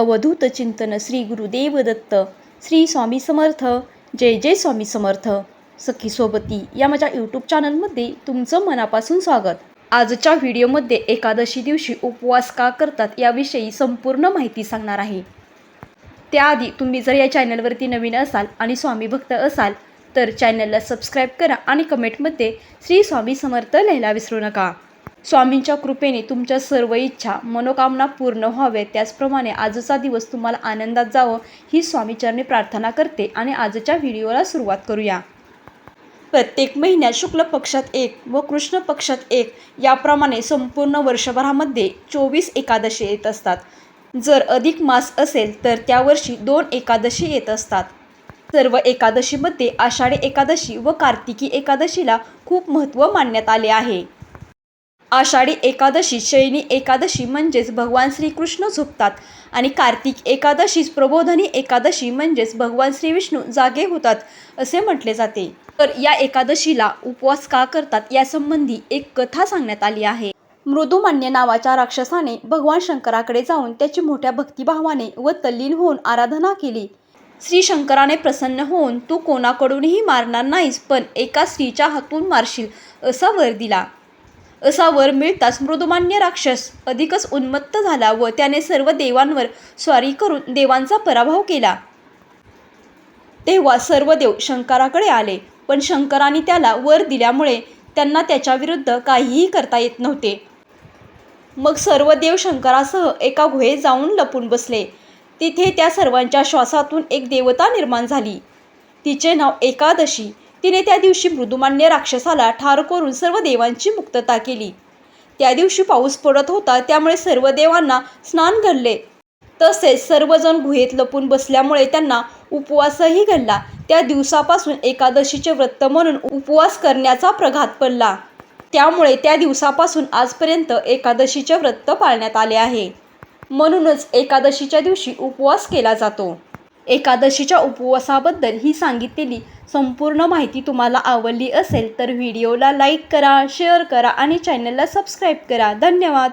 अवधूत चिंतन श्री गुरुदेव दत्त श्री स्वामी समर्थ जय जय स्वामी समर्थ. सखी सोबती या माझ्या यूट्यूब चॅनलमध्ये तुमचं मनापासून स्वागत. आजच्या व्हिडिओमध्ये एकादशी दिवशी उपवास का करतात याविषयी संपूर्ण माहिती सांगणार आहे. त्याआधी तुम्ही जर या चॅनलवरती नवीन असाल आणि स्वामी भक्त असाल तर चॅनलला सबस्क्राईब करा आणि कमेंटमध्ये श्री स्वामी समर्थ लिहायला विसरू नका. स्वामींच्या कृपेने तुमच्या सर्व इच्छा मनोकामना पूर्ण व्हावे. त्याचप्रमाणे आजचा दिवस तुम्हाला आनंदात जावं ही स्वामीचरणी प्रार्थना करते आणि आजच्या व्हिडिओला सुरुवात करूया. प्रत्येक महिन्यात शुक्ल पक्षात एक व कृष्ण पक्षात एक याप्रमाणे संपूर्ण वर्षभरामध्ये चोवीस एकादशी येत असतात. जर अधिक मास असेल तर त्या वर्षी दोन एकादशी येत असतात. सर्व एकादशीमध्ये आषाढी एकादशी व कार्तिकी एकादशीला खूप महत्त्व मानण्यात आले आहे. आषाढी एकादशी शयनी एकादशी म्हणजेच भगवान श्रीकृष्ण झोपतात. आणि कार्तिक एकादशीस प्रबोधनी एकादशी म्हणजेच भगवान श्री विष्णू जागे होतात असे म्हटले जाते. तर या एकादशीला उपवास का करतात यासंबंधी एक कथा सांगण्यात आली आहे. मृदुमान्य नावाच्या राक्षसाने भगवान शंकराकडे जाऊन त्याची मोठ्या भक्तिभावाने व तल्लीन होऊन आराधना केली. श्री शंकराने प्रसन्न होऊन तू कोणाकडूनही मारणार नाहीस पण एका स्त्रीच्या हातून मारशील असा वर दिला. असा वर मिळताच मृदुमान्य राक्षस अधिकच उन्मत्त झाला व त्याने सर्व देवांवर स्वारी करून देवांचा पराभव केला. तेव्हा सर्व देव शंकराकडे आले पण शंकराने त्याला वर दिल्यामुळे त्यांना त्याच्याविरुद्ध काहीही करता येत नव्हते. मग सर्व देव शंकरासह एका गुहेत जाऊन लपून बसले. तिथे त्या सर्वांच्या श्वासातून एक देवता निर्माण झाली. तिचे नाव एकादशी. तिने त्या दिवशी मृदुमान्य राक्षसाला ठार करून सर्व देवांची मुक्तता केली. त्या दिवशी पाऊस पडत होता त्यामुळे सर्व देवांना स्नान घडले. तसेच सर्वजण गुहेत लपून बसल्यामुळे त्यांना उपवासही घडला. त्या दिवसापासून एकादशीचे व्रत म्हणून उपवास करण्याचा प्रघात पडला. त्यामुळे त्या दिवसापासून आजपर्यंत एकादशीचे व्रत पाळण्यात आले आहे. म्हणूनच एकादशीच्या दिवशी उपवास केला जातो. एकादशीच्या उपवासाबद्दल ही सांगितलेली संपूर्ण माहिती तुम्हाला आवडली असेल तर व्हिडिओला लाईक करा शेअर करा आणि चॅनलला सबस्क्राईब करा. धन्यवाद.